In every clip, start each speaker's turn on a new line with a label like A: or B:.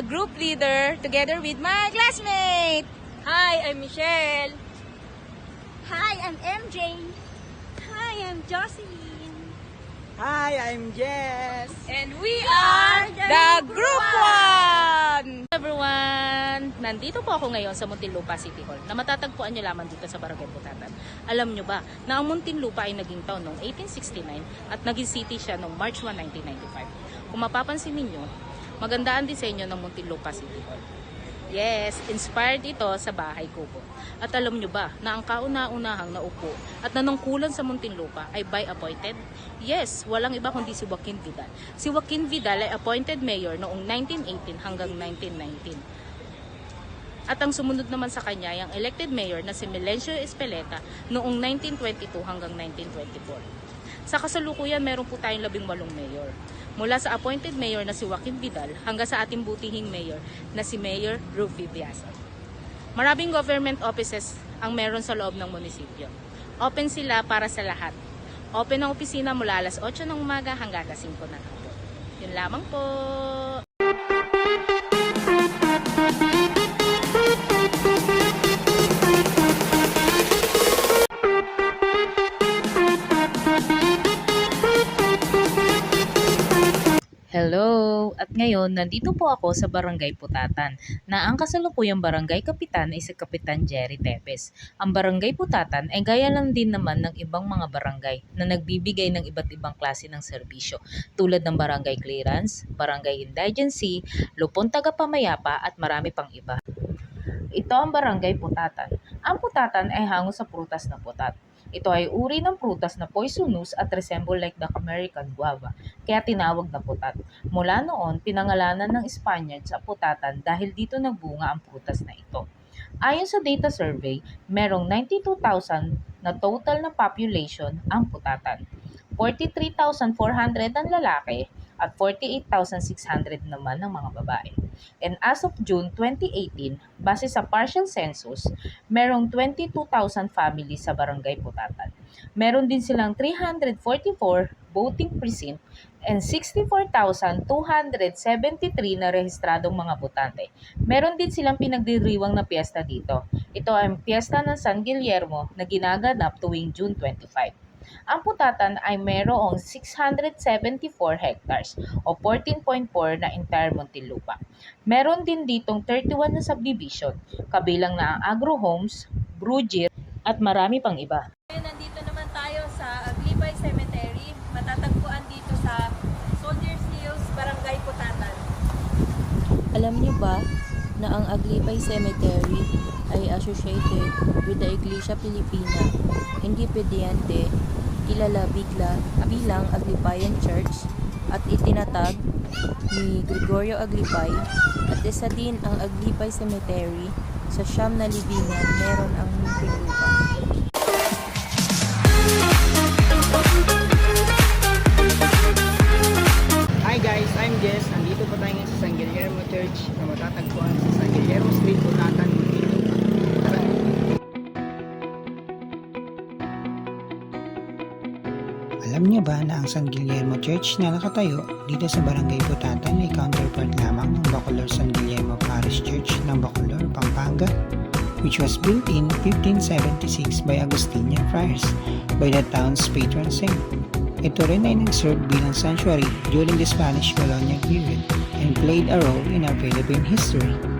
A: together with my classmate.
B: Hi, I'm Michelle.
C: Hi, I'm MJ. Hi, I'm Jocelyn.
D: Hi, I'm Jess.
B: And we are
A: The Group 1! Everyone! Nandito po ako ngayon sa Muntinlupa City Hall na matatagpuan nyo lamang dito sa Barangay Butatan. Alam nyo ba na ang Muntinlupa ay naging taon noong 1869 at naging city siya noong March 1, 1995. Kung mapapansin ninyo, maganda ang disenyo ng Muntinlupa City Hall. Yes, inspired ito sa bahay kubo. At alam nyo ba na ang kauna-unahang naupo at nanungkulan sa Muntinlupa ay by appointed? Yes, walang iba kundi si Joaquin Vidal. Si Joaquin Vidal ay appointed mayor noong 1918 hanggang 1919. At ang sumunod naman sa kanya ay ang elected mayor na si Melencio Espeleta noong 1922 hanggang 1924. Sa kasalukuyan, meron po tayong labing walong mayor. Mula sa appointed mayor na si Joaquin Vidal hanggang sa ating butihing mayor na si Mayor Rufy Biasa. Maraming government offices ang meron sa loob ng munisipyo. Open sila para sa lahat. Open ang opisina mula alas 8 ng umaga hanggang alas 5 ng hapon. Yun lamang po. At ngayon, nandito po ako sa Barangay Putatan na ang kasalukuyang barangay kapitan ay si Kapitan Jerry Tepes. Ang Barangay Putatan ay gaya lang din naman ng ibang mga barangay na nagbibigay ng iba't ibang klase ng serbisyo tulad ng barangay clearance, barangay indigency, lupon tagapamayapa at marami pang iba. Ito ang Barangay Putatan. Ang putatan ay hango sa prutas na putat. Ito ay uri ng prutas na poisonous at resemble like the American guava, kaya tinawag na putat. Mula noon, pinangalanan ng Spaniards sa putatan dahil dito nagbunga ang prutas na ito. Ayon sa data survey, merong 92,000 na total na population ang putatan. 43,400 ang lalaki at 48,600 naman ng mga babae. And as of June 2018, base sa partial census, merong 22,000 families sa Barangay Putatan. Meron din silang 344 voting precinct and 64,273 na rehistradong mga botante. Meron din silang pinagdiriwang na piyesta dito. Ito ang piyesta ng San Guillermo na ginaganap tuwing June 25. Ang putatan ay mayroong 674 hectares o 14.4 na entire Muntinlupa. Meron din ditong 31 na subdivision, kabilang na ang agro homes, brujir, at marami pang iba.
B: Ngayon, nandito naman tayo sa Aglibay Cemetery. Matatagpuan dito sa Soldiers Hills, Barangay Putatan.
E: Alam niyo ba na ang Aglipay Cemetery ay associated with the Iglesia Filipina Independiente, kilala bigla bilang Aglipayan Church at itinatag ni Gregorio Aglipay at isa din ang Aglipay Cemetery sa siyam na libingan meron ang Muntinlupa.
D: Hi guys, I'm Jess. Nandito po tayo ngayon sa San Guillermo Church na matatagpuan sa niyo ba na ang San Guillermo Church na nakatayo dito sa Barangay Butatan ay counterpart lamang ng Bacolor San Guillermo Parish Church ng Bacolor, Pampanga which was built in 1576 by Agustinian friars by the town's patron saint. Ito rin ay nag-serve bilang sanctuary during the Spanish colonial period and played a role in our Philippine history.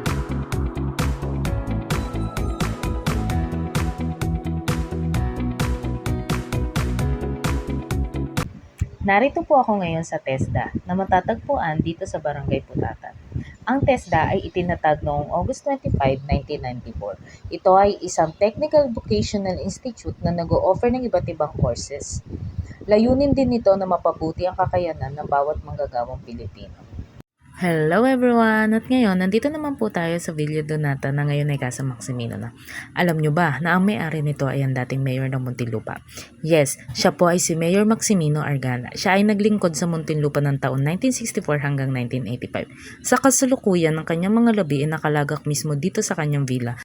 A: Narito po ako ngayon sa TESDA na matatagpuan dito sa Barangay Putatan. Ang TESDA ay itinatag noong August 25, 1994. Ito ay isang technical vocational institute na nag-o-offer ng iba't ibang courses. Layunin din nito na mapabuti ang kakayanan ng bawat manggagawang Pilipino. Hello everyone! At ngayon, nandito naman po tayo sa Villa Donata na ngayon ay Casa Maximino na. Alam nyo ba na ang may-ari nito ay ang dating mayor ng Muntinlupa? Yes, siya po ay si Mayor Maximino Argana. Siya ay naglingkod sa Muntinlupa ng taon 1964 hanggang 1985. Sa kasalukuyan ng kanyang mga labi ay nakalagak mismo dito sa kanyang villa.